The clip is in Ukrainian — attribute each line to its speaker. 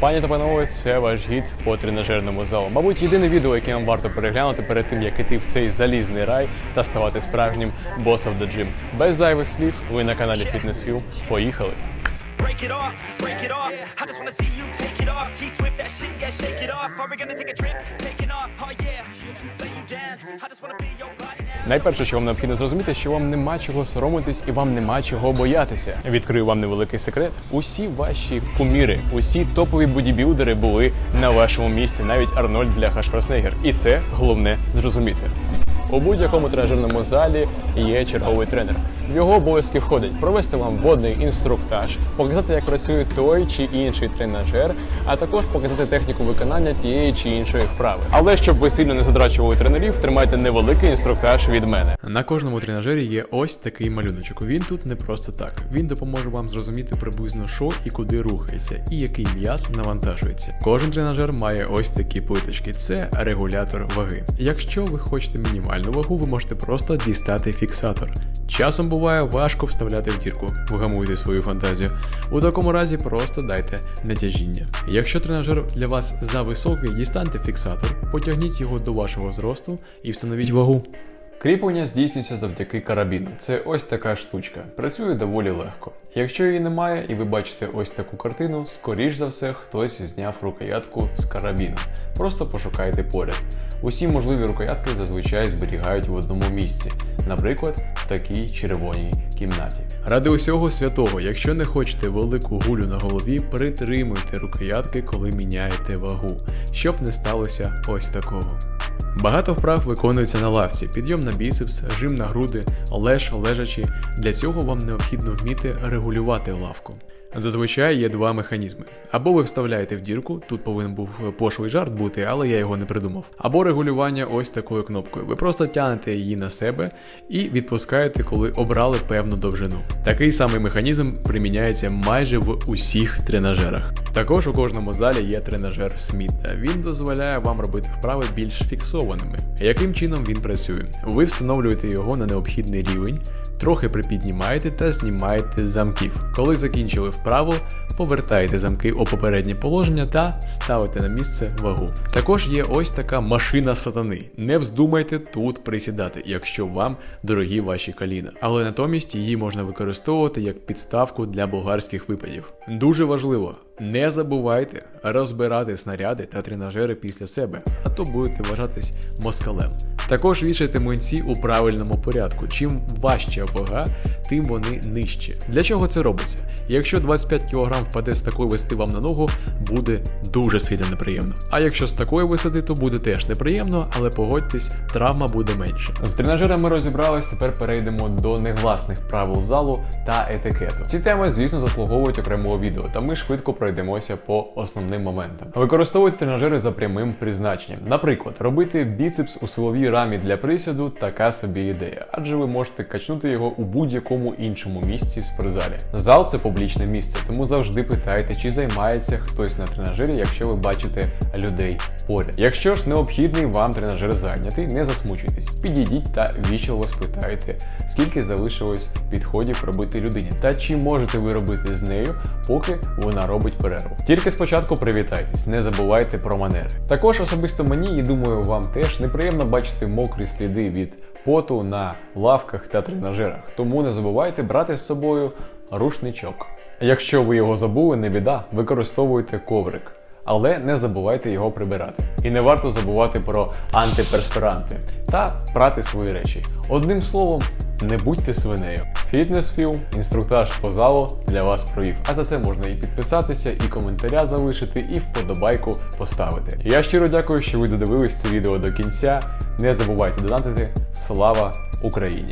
Speaker 1: Пані та панове, це ваш гід по тренажерному залу. Мабуть, єдине відео, яке вам варто переглянути перед тим, як іти в цей залізний рай та ставати справжнім босом до джим. Без зайвих слів, ви на каналі Fitness View. Поїхали!
Speaker 2: Break it off, break it off. I just wanna see you take it off. T Swift, that shit, yeah, shake it off. Are we gonna take a trip? Taking
Speaker 1: Найперше, що вам необхідно зрозуміти, що вам нема чого соромитись і вам нема чого боятися. Відкрию вам невеликий секрет. Усі ваші куміри, усі топові бодібілдери були на вашому місці, навіть Арнольд Бляха Хашварснегер. І це головне зрозуміти. У будь-якому тренажерному залі є черговий тренер. В його обов'язки входить провести вам водний інструктаж, показати, як працює той чи інший тренажер, а також показати техніку виконання тієї чи іншої вправи. Але щоб ви сильно не задрачували тренерів, тримайте невеликий інструктаж від мене.
Speaker 3: На кожному тренажері є ось такий малюночок. Він тут не просто так. Він допоможе вам зрозуміти приблизно що і куди рухається, і який м'яз навантажується. Кожен тренажер має ось такі плиточки. Це регулятор ваги. Якщо ви хочете мінімальну вагу, ви можете просто дістати фіксатор. Часом буває важко вставляти в дірку. Вгамуйте свою фантазію. У такому разі просто дайте натяжіння. Якщо тренажер для вас зависокий, дістаньте фіксатор, потягніть його до вашого зросту і встановіть вагу.
Speaker 1: Кріплення здійснюється завдяки карабіну. Це ось така штучка. Працює доволі легко. Якщо її немає і ви бачите ось таку картину, скоріш за все хтось зняв рукоятку з карабіну. Просто пошукайте поряд. Усі можливі рукоятки зазвичай зберігають в одному місці, наприклад, в такій червоній кімнаті.
Speaker 3: Ради усього святого, якщо не хочете велику гулю на голові, притримуйте рукоятки, коли міняєте вагу, щоб не сталося ось такого. Багато вправ виконується на лавці: підйом на біцепс, жим на груди, леж лежачі. Для цього вам необхідно вміти регулювати лавку. Зазвичай є два механізми. Або ви вставляєте в дірку, тут повинен був пошлий жарт бути, але я його не придумав. Або регулювання ось такою кнопкою. Ви просто тягнете її на себе і відпускаєте, коли обрали певну довжину. Такий самий механізм приміняється майже в усіх тренажерах. Також у кожному залі є тренажер Сміта. Він дозволяє вам робити вправи більш фіксованими. Яким чином він працює? Ви встановлюєте його на необхідний рівень, трохи припіднімаєте та знімаєте замків. Коли закінчили вправу, повертаєте замки у попереднє положення та ставите на місце вагу. Також є ось така машина сатани. Не вздумайте тут присідати, якщо вам дорогі ваші коліна. Але натомість її можна використовувати як підставку для болгарських випадів. Дуже важливо. Не забувайте розбирати снаряди та тренажери після себе, а то будете вважатись москалем. Також вішайте млинці у правильному порядку. Чим важча вага, тим вони нижче. Для чого це робиться? Якщо 25 кг впаде з такої висоти вам на ногу, буде дуже сильно неприємно. А якщо з такої висоти, то буде теж неприємно, але погодьтесь, травма буде менше.
Speaker 1: З тренажерами розібрались, тепер перейдемо до негласних правил залу та етикету. Ці теми, звісно, заслуговують окремого відео, та ми швидко пройдемося по основним моментам. Використовуйте тренажери за прямим призначенням. Наприклад, робити біцепс у силовій рамі для присіду така собі ідея, адже ви можете качнути його у будь-якому іншому місці з спортзалі. Зал це публічне місце, тому завжди питайте, чи займається хтось на тренажері, якщо ви бачите людей поряд. Якщо ж необхідний вам тренажер зайнятий, не засмучуйтесь, підійдіть та вічливо спитайте, скільки залишилось підходів робити людині, та чи можете ви робити з нею, поки вона робить перерву. Тільки спочатку привітайтесь, не забувайте про манери. Також особисто мені і думаю, вам теж неприємно бачити мокрі сліди від поту на лавках та тренажерах, тому не забувайте брати з собою рушничок. Якщо ви його забули, не біда, використовуйте коврик. Але не забувайте його прибирати. І не варто забувати про антиперспіранти та прати свої речі. Одним словом, не будьте свинею. Фітнес-філ, інструктаж по залу для вас провів. А за це можна і підписатися, і коментаря залишити, і вподобайку поставити. Я щиро дякую, що ви додивились це відео до кінця. Не забувайте донатити. Слава Україні!